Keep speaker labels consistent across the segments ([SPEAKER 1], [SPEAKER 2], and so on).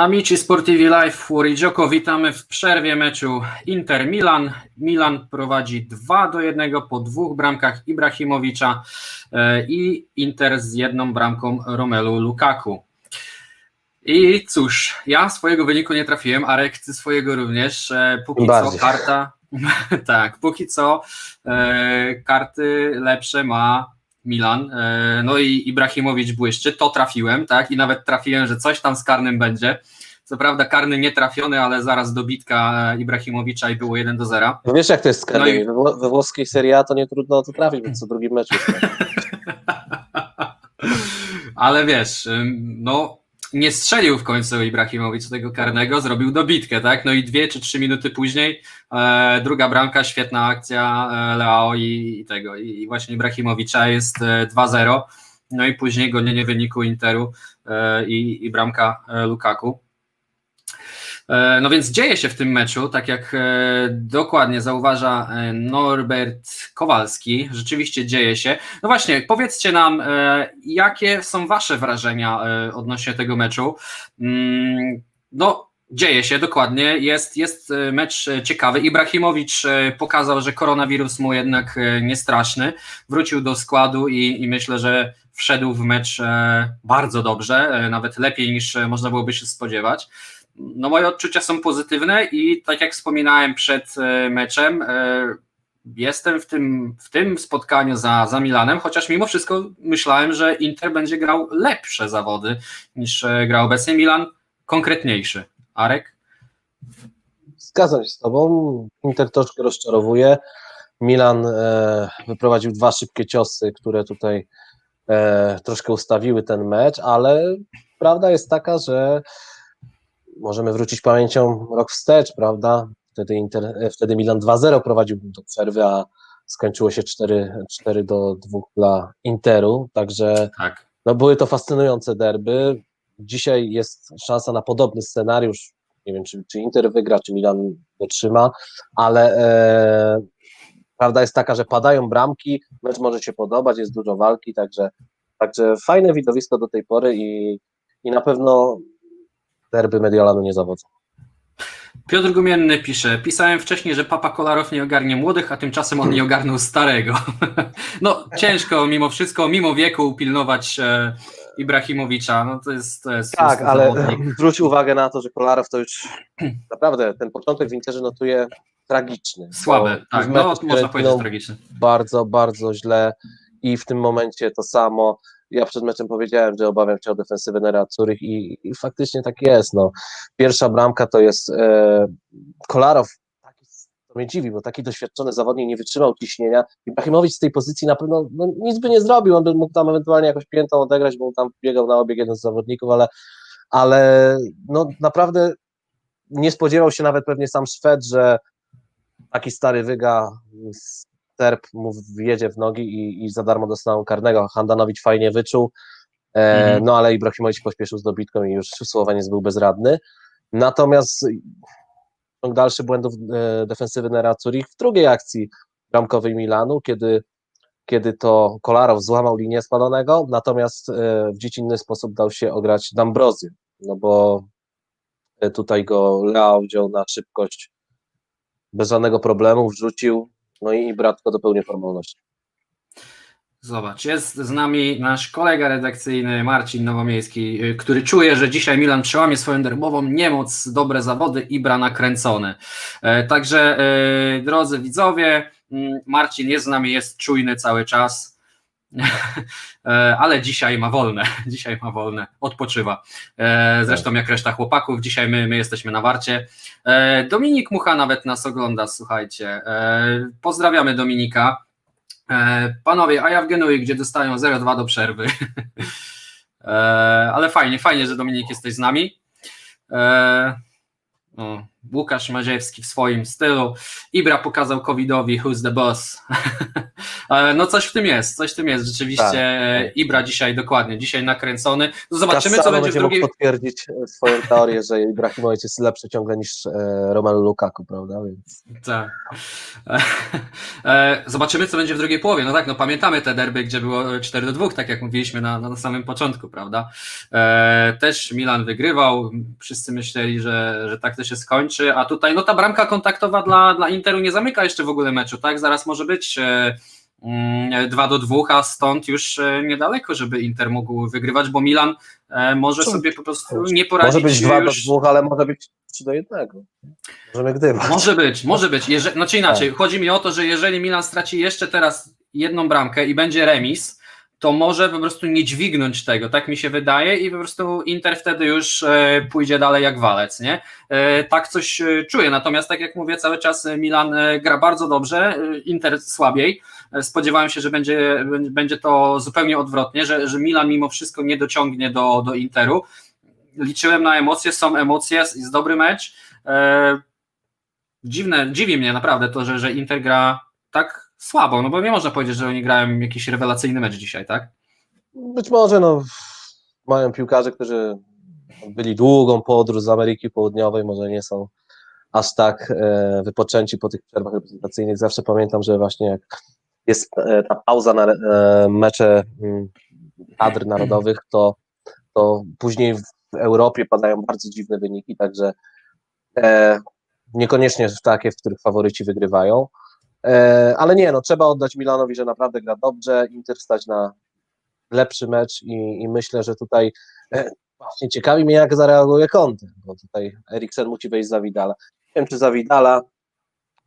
[SPEAKER 1] Amici Sportivi Live, Fuori Gioco, witamy w przerwie meczu Inter-Milan. Milan prowadzi 2 do 1 po dwóch bramkach Ibrahimowicza e, i Inter z jedną bramką Romelu Lukaku. I cóż, ja swojego wyniku nie trafiłem, Arek, ty swojego również. E, Póki
[SPEAKER 2] Tym
[SPEAKER 1] co
[SPEAKER 2] bardziej.
[SPEAKER 1] karta, tak, póki co e, karty lepsze ma Milan. E, No i Ibrahimowicz błyszczy, to trafiłem, tak? I nawet trafiłem, że coś tam z karnym będzie. Co prawda karny nie trafiony, ale zaraz dobitka e, Ibrahimowicza i było 1 do 0.
[SPEAKER 2] Wiesz jak to jest z
[SPEAKER 1] No i-
[SPEAKER 2] karnymi? We, wło- we włoskiej Serie A to nie trudno o to trafić, bo co drugim meczu.
[SPEAKER 1] Ale wiesz, no nie strzelił w końcu Ibrahimowicz tego karnego, zrobił dobitkę, tak? No i dwie czy trzy minuty później e, druga bramka, świetna akcja e, Leao i, i tego, i, i właśnie Ibrahimowicza jest e, 2-0, no i później gonienie wyniku Interu e, i, i bramka e, Lukaku. E, No więc dzieje się w tym meczu, tak jak e, dokładnie zauważa e, Norbert Kowalski, rzeczywiście dzieje się. No właśnie, powiedzcie nam, jakie są wasze wrażenia odnośnie tego meczu? Mm, No, dzieje się dokładnie, jest, jest mecz ciekawy. Ibrahimowicz pokazał, że koronawirus mu jednak e, nie straszny, wrócił do składu i, i myślę, że wszedł w mecz bardzo dobrze, nawet lepiej niż można byłoby się spodziewać. No moje odczucia są pozytywne i tak jak wspominałem przed e, meczem, e, jestem w tym, w tym spotkaniu za, za Milanem, chociaż mimo wszystko myślałem, że Inter będzie grał lepsze zawody niż e, grał obecnie Milan, konkretniejszy. Arek?
[SPEAKER 2] Zgadzam się z tobą. Inter troszkę rozczarowuje. Milan wyprowadził dwa szybkie ciosy, które tutaj troszkę ustawiły ten mecz, ale prawda jest taka, że możemy wrócić pamięcią rok wstecz, prawda? Wtedy, Inter, wtedy Milan 2-0 prowadził do przerwy, a skończyło się 4, 4 do 2 dla Interu, także
[SPEAKER 1] Tak.
[SPEAKER 2] No były to fascynujące derby. Dzisiaj jest szansa na podobny scenariusz. Nie wiem, czy, czy Inter wygra, czy Milan dotrzyma, ale e, prawda jest taka, że padają bramki, mecz może się podobać, jest dużo walki, także, także fajne widowisko do tej pory i, i na pewno derby Mediolanu nie zawodzą.
[SPEAKER 1] Piotr Gumienny pisze, pisałem wcześniej, że Papa Kolarow nie ogarnie młodych, a tymczasem on nie ogarnął starego. No ciężko mimo wszystko, mimo wieku upilnować e, Ibrahimowicza, no to jest, to jest
[SPEAKER 2] Tak, ale
[SPEAKER 1] zawodnik.
[SPEAKER 2] zwróć uwagę na to, że Kolarow to już naprawdę ten początek w Interze notuje tragiczny.
[SPEAKER 1] Słabe, tak, no można powiedzieć tragiczny.
[SPEAKER 2] bardzo, bardzo źle i w tym momencie to samo. Ja przed meczem powiedziałem, że obawiam się o defensywę Nera Curych i, i faktycznie tak jest. No. Pierwsza bramka to jest e, Kolarow, to mnie dziwi, bo taki doświadczony zawodnik nie wytrzymał ciśnienia. Ibrahimowicz z tej pozycji na pewno no, nic by nie zrobił, on by mógł tam ewentualnie jakoś piętą odegrać, bo tam biegał na obieg jeden z zawodników, ale, ale no, naprawdę nie spodziewał się nawet pewnie sam Szwed, że taki stary wyga Serb mu wjedzie w nogi i, i za darmo dostał karnego. Handanowicz fajnie wyczuł, e,
[SPEAKER 1] Mhm.
[SPEAKER 2] no ale Ibrahimowicz pośpieszył z dobitką i już Słoweniec był bezradny. Natomiast ciąg dalszy błędów e, defensywy Nera Zurich w drugiej akcji bramkowej Milanu, kiedy, kiedy to Kolarow złamał linię spalonego, natomiast e, w dziecinny sposób dał się ograć D'Ambrosio, no bo tutaj go Leao wziął na szybkość bez żadnego problemu, wrzucił, no i bratko dopełnił formalności.
[SPEAKER 1] Zobacz, jest z nami nasz kolega redakcyjny Marcin Nowomiejski, y, który czuje, że dzisiaj Milan przełamie swoją derbową niemoc, dobre zawody i bra nakręcony. E, Także, e, drodzy widzowie, mm, Marcin jest z nami, jest czujny cały czas, ale dzisiaj ma wolne, dzisiaj ma wolne, odpoczywa. E, Zresztą jak reszta chłopaków, dzisiaj my, my jesteśmy na warcie. E, Dominik Mucha nawet nas ogląda, słuchajcie. E, Pozdrawiamy Dominika. E, Panowie, a ja w Genui, gdzie dostają 0-2 do przerwy. E, Ale fajnie, fajnie, że Dominik jesteś z nami. E, O, Łukasz Maziewski w swoim stylu. Ibra pokazał Covidowi who's the boss. E, no coś w tym jest, coś w tym jest. Rzeczywiście
[SPEAKER 2] Tak,
[SPEAKER 1] e. Ibra dzisiaj dokładnie, dzisiaj nakręcony. No zobaczymy, co
[SPEAKER 2] Cassano
[SPEAKER 1] będzie w drugiej...
[SPEAKER 2] potwierdzić e, swoją teorię, że Ibrahimowicz jest lepszy ciągle niż Romelu Lukaku, prawda? Więc
[SPEAKER 1] Tak. Zobaczymy, co będzie w drugiej połowie. No tak, no pamiętamy te derby, gdzie było 4 do 2, tak jak mówiliśmy na, na samym początku, prawda? Też Milan wygrywał, wszyscy myśleli, że, że tak to się skończy, a tutaj no ta bramka kontaktowa dla, dla Interu nie zamyka jeszcze w ogóle meczu, tak? Zaraz może być e, mm, 2 do 2, a stąd już e, niedaleko, żeby Inter mógł wygrywać, bo Milan e, może
[SPEAKER 2] Co?
[SPEAKER 1] sobie po prostu nie poradzić
[SPEAKER 2] może być 2 do
[SPEAKER 1] już...
[SPEAKER 2] 2, ale może być 3 do 1. Możemy gdybać.
[SPEAKER 1] Może być, może być. Jeże, znaczy inaczej, chodzi mi o to, że jeżeli Milan straci jeszcze teraz jedną bramkę i będzie remis, to może po prostu nie dźwignąć tego, tak mi się wydaje i po prostu Inter wtedy już e, pójdzie dalej jak walec, nie? E, tak coś e, czuję, natomiast tak jak mówię, cały czas Milan gra bardzo dobrze, Inter słabiej. Spodziewałem się, że będzie, będzie to zupełnie odwrotnie, że, że Milan mimo wszystko nie dociągnie do, do Interu. Liczyłem na emocje, są emocje, jest dobry mecz. Dziwne, dziwi mnie naprawdę to, że, że Inter gra tak słabo, no bo nie można powiedzieć, że oni grają jakiś rewelacyjny mecz dzisiaj, tak?
[SPEAKER 2] Być może no, mają piłkarze, którzy byli długą podróż z Ameryki Południowej, może nie są aż tak e, wypoczęci po tych przerwach reprezentacyjnych. Zawsze pamiętam, że właśnie jak jest e, ta pauza na e, mecze mm, kadr narodowych, to, to później w Europie padają bardzo dziwne wyniki, także niekoniecznie takie, w których faworyci wygrywają. E, ale nie, no trzeba oddać Milanowi, że naprawdę gra dobrze, Inter stać na lepszy mecz i, i myślę, że tutaj e, właśnie ciekawi mnie, jak zareaguje Conte, bo tutaj Eriksen musi wejść za Vidala. Nie wiem, czy za Vidala,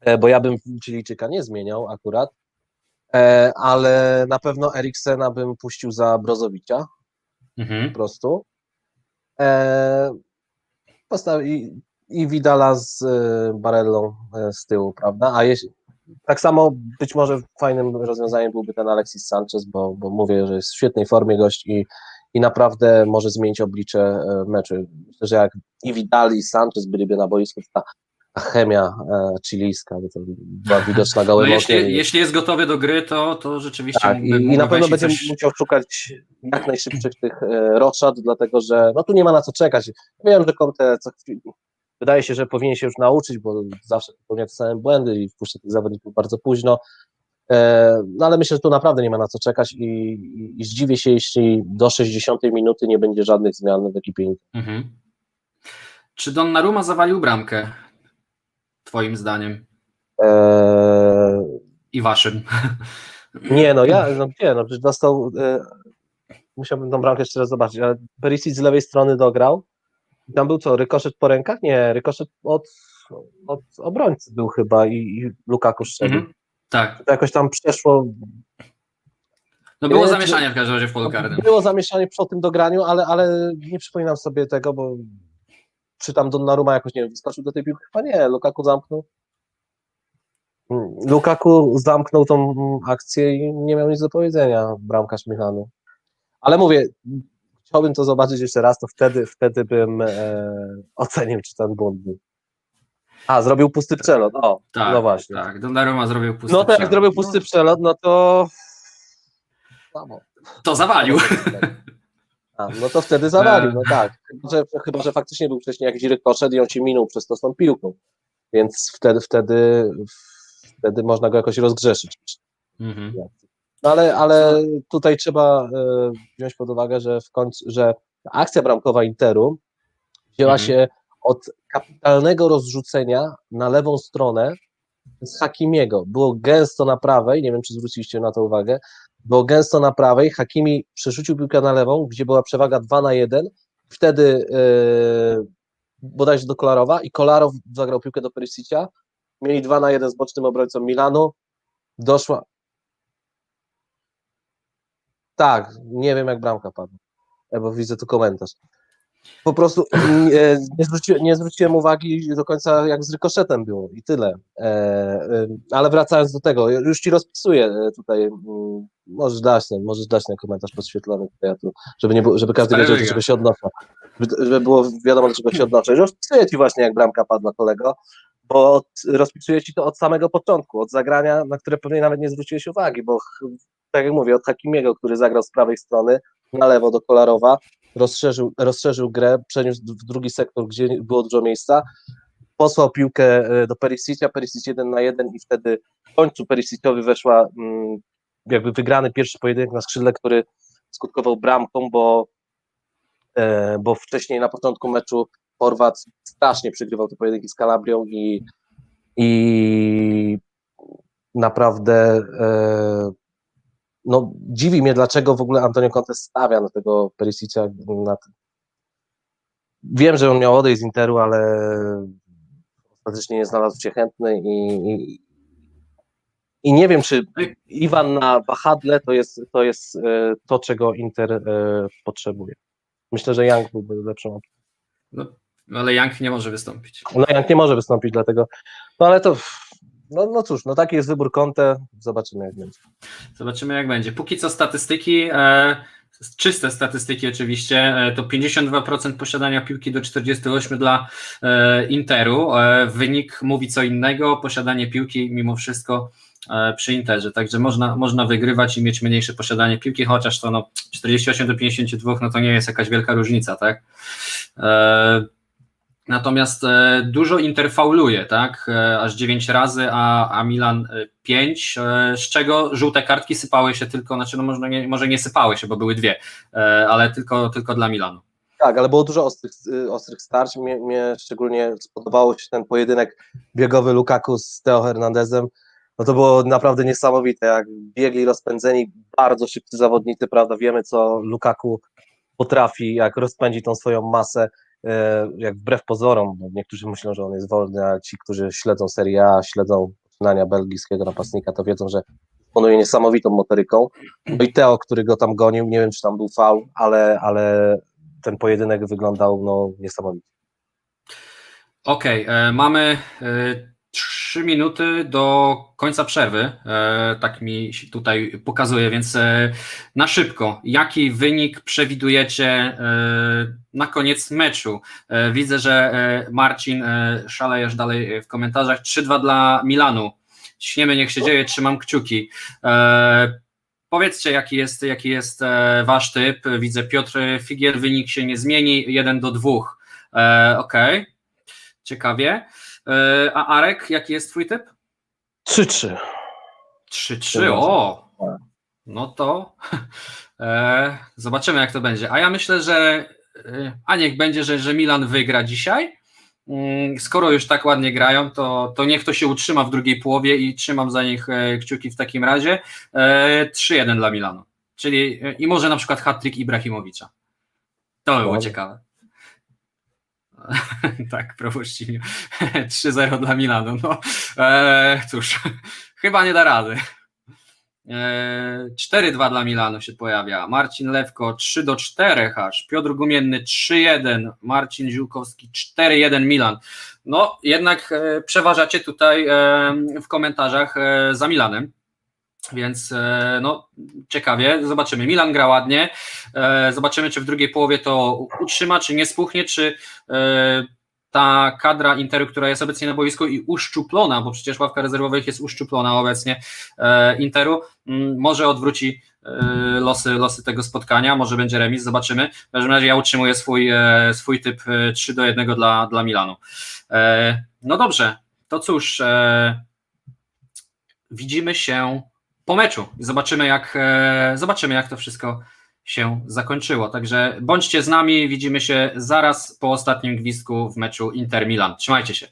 [SPEAKER 2] e, bo ja bym Chilijczyka nie zmieniał akurat, ale na pewno Eriksena bym puścił za Brozowicza
[SPEAKER 1] Mhm.
[SPEAKER 2] po prostu. Postawi, I Vidala z Barellą z tyłu, prawda? A jeśli, tak samo być może fajnym rozwiązaniem byłby ten Alexis Sanchez, bo, bo mówię, że jest w świetnej formie gość i, i naprawdę może zmienić oblicze e, meczu. Myślę, że jak i Vidal i Sanchez byliby na boisku, to ta, chemia e, chilijska by to była widoczna
[SPEAKER 1] No
[SPEAKER 2] gołym
[SPEAKER 1] jeśli,
[SPEAKER 2] okiem.
[SPEAKER 1] jeśli jest gotowy do gry, to, to rzeczywiście
[SPEAKER 2] Tak,
[SPEAKER 1] mógłby,
[SPEAKER 2] i, i na pewno będzie
[SPEAKER 1] coś...
[SPEAKER 2] musiał szukać jak najszybszych tych e, roszad, dlatego że no tu nie ma na co czekać. Wiem, że Conte co wydaje się, że powinien się już nauczyć, bo zawsze popełnia te same błędy i wpuszcza tych zawodników bardzo późno. E, No ale myślę, że tu naprawdę nie ma na co czekać i, i, i zdziwię się, jeśli do 60 minuty nie będzie żadnych zmian w ekipie.
[SPEAKER 1] Mhm. Czy Donnarumma zawalił bramkę? Twoim zdaniem
[SPEAKER 2] E,
[SPEAKER 1] i waszym.
[SPEAKER 2] Nie, no ja, no gdzie, no przecież dostał, e, musiałbym tą bramkę jeszcze raz zobaczyć, ale Perisic z lewej strony dograł, tam był co, rykoszet po rękach? Nie, rykoszet od, od obrońcy był chyba i, i Lukaku strzelił.
[SPEAKER 1] Mhm. Tak.
[SPEAKER 2] To jakoś tam przeszło,
[SPEAKER 1] No było
[SPEAKER 2] Nie,
[SPEAKER 1] zamieszanie w każdym razie w polu karnym.
[SPEAKER 2] było zamieszanie przy tym dograniu, ale, ale nie przypominam sobie tego, bo czy tam Donnarumma jakoś, nie wiem, wyskoczył do tej piłki? Chyba nie, Lukaku zamknął. Lukaku zamknął tą akcję i nie miał nic do powiedzenia bramkarz Milanu. Ale mówię, chciałbym to zobaczyć jeszcze raz, to wtedy, wtedy bym e, ocenił, czy ten błąd był. A, zrobił pusty przelot, o,
[SPEAKER 1] Tak,
[SPEAKER 2] no właśnie.
[SPEAKER 1] tak. Donnarumma zrobił pusty
[SPEAKER 2] no to jak
[SPEAKER 1] przelot.
[SPEAKER 2] zrobił pusty przelot, no to... Samo.
[SPEAKER 1] To zawalił.
[SPEAKER 2] A, no to wtedy zawalił,
[SPEAKER 1] E.
[SPEAKER 2] no tak. Chyba że, chyba, że faktycznie był wcześniej jakiś rykoszet i on się minął przez to z tą piłką. Więc wtedy, wtedy, wtedy można go jakoś rozgrzeszyć.
[SPEAKER 1] Mhm.
[SPEAKER 2] No ale, ale tutaj trzeba e, wziąć pod uwagę, że w końcu, że akcja bramkowa Interu wzięła
[SPEAKER 1] Mhm.
[SPEAKER 2] się od kapitalnego rozrzucenia na lewą stronę z Hakimiego. Było gęsto na prawej, nie wiem czy zwróciliście na to uwagę, było gęsto na prawej, Hakimi przerzucił piłkę na lewą, gdzie była przewaga 2 na 1, wtedy yy, bodajże do Kolarowa i Kolarow zagrał piłkę do Perisicia, mieli 2 na 1 z bocznym obrońcą Milanu, doszła tak, nie wiem jak bramka padła, e, bo widzę tu komentarz. Po prostu nie, nie, zwróci, nie zwróciłem uwagi do końca, jak z rykoszetem było i tyle. E, e, ale wracając do tego, już ci rozpisuję e, tutaj. mm, Możesz dać, ten, możesz dać ten komentarz podświetlony, to ja tu, żeby, nie było, żeby każdy wiedział, do czego się odnoszę. żeby było wiadomo, do czego się odnoszę. Rozpisuję ci właśnie, jak bramka padła, kolego, bo rozpisuję ci to od samego początku, od zagrania, na które pewnie nawet nie zwróciłeś uwagi, bo tak jak mówię, od Hakimiego, który zagrał z prawej strony na lewo do Kolarowa, rozszerzył, rozszerzył grę, przeniósł w drugi sektor, gdzie było dużo miejsca, posłał piłkę e, do Perisicia, Perisic jeden na jeden i wtedy w końcu Perisiciowi weszła mm, jakby wygrany pierwszy pojedynek na skrzydle, który skutkował bramką, bo, e, bo wcześniej na początku meczu Chorwat strasznie przegrywał te pojedynki z Kalabrią i, i naprawdę e, no, dziwi mnie, dlaczego w ogóle Antonio Conte stawia na tego Perisicia. Na. Wiem, że on miał odejść z Interu, ale ostatecznie nie znalazł się chętny i, i, i nie wiem, czy Iwan na wahadle to jest, to jest e, to, czego Inter e, potrzebuje. Myślę, że Young byłby lepszą opcją.
[SPEAKER 1] No, ale Young nie może wystąpić.
[SPEAKER 2] No Young nie może wystąpić, dlatego. No ale to. No, no cóż, no taki jest wybór Conte. Zobaczymy, jak będzie.
[SPEAKER 1] Zobaczymy, jak będzie. Póki co statystyki, e, czyste statystyki oczywiście, e, to 52% posiadania piłki do 48 dla e, Interu. E, wynik mówi co innego, posiadanie piłki mimo wszystko e, przy Interze, także można, można wygrywać i mieć mniejsze posiadanie piłki, chociaż to no, 48 do 52 no to nie jest jakaś wielka różnica, tak? Natomiast e, dużo Inter fauluje, tak? E, aż 9 razy, a, a Milan 5, e, z czego żółte kartki sypały się tylko, znaczy no może nie, może nie sypały się, bo były dwie, ale tylko, tylko dla Milanu.
[SPEAKER 2] Tak, ale było dużo ostrych, ostrych starć. Mnie, mnie szczególnie spodobało się ten pojedynek biegowy Lukaku z Teo Hernandezem. No to było naprawdę niesamowite, jak biegli rozpędzeni, bardzo szybcy zawodnicy, prawda? Wiemy, co Lukaku potrafi, jak rozpędzi tą swoją masę, jak wbrew pozorom, bo niektórzy myślą, że on jest wolny, a ci, którzy śledzą Serie A, śledzą poczynania belgijskiego napastnika, to wiedzą, że dysponuje niesamowitą motoryką. No i Teo, który go tam gonił, nie wiem, czy tam był faul, ale, ale ten pojedynek wyglądał no, niesamowicie.
[SPEAKER 1] Okej, okay, mamy e, trzy minuty do końca przerwy, e, tak mi się tutaj pokazuje, więc e, na szybko, jaki wynik przewidujecie e, na koniec meczu? Widzę, że Marcin szalejesz dalej w komentarzach, 3-2 dla Milanu, śniemy niech się dzieje, trzymam kciuki. Powiedzcie, jaki jest, jaki jest wasz typ? Widzę, Piotr Figiel, wynik się nie zmieni, 1 do 2. E, Okej, okay. ciekawie. E, a Arek, jaki jest twój typ?
[SPEAKER 2] 3-3.
[SPEAKER 1] 3-3, o! No to e, zobaczymy, jak to będzie. A ja myślę, że e, a niech będzie, że, że Milan wygra dzisiaj. Mm, Skoro już tak ładnie grają, to, to niech to się utrzyma w drugiej połowie i trzymam za nich e, kciuki w takim razie. E, 3-1 dla Milanu. Czyli i może na przykład hat-trick Ibrahimowicza. To by było ciekawe. tak, propuści 3-0 dla Milanu. No, e, cóż, chyba nie da rady. E, 4-2 dla Milanu się pojawia. Marcin Lewko 3 do 4 aż. Piotr Gumienny 3-1. Marcin Ziółkowski 4-1 Milan. No, jednak e, przeważacie tutaj e, w komentarzach e, za Milanem. Więc e, no, ciekawie, zobaczymy. Milan gra ładnie. E, Zobaczymy, czy w drugiej połowie to utrzyma, czy nie spuchnie, czy e, ta kadra Interu, która jest obecnie na boisku i uszczuplona, bo przecież ławka rezerwowych jest uszczuplona obecnie Interu, może odwróci losy, losy tego spotkania, może będzie remis, zobaczymy. W każdym razie ja utrzymuję swój, swój typ e, 3 do 1 dla, dla Milanu. No dobrze, to cóż, widzimy się po meczu zobaczymy jak, e, zobaczymy jak to wszystko się zakończyło. Także bądźcie z nami, widzimy się zaraz po ostatnim gwizdku w meczu Inter Milan. Trzymajcie się.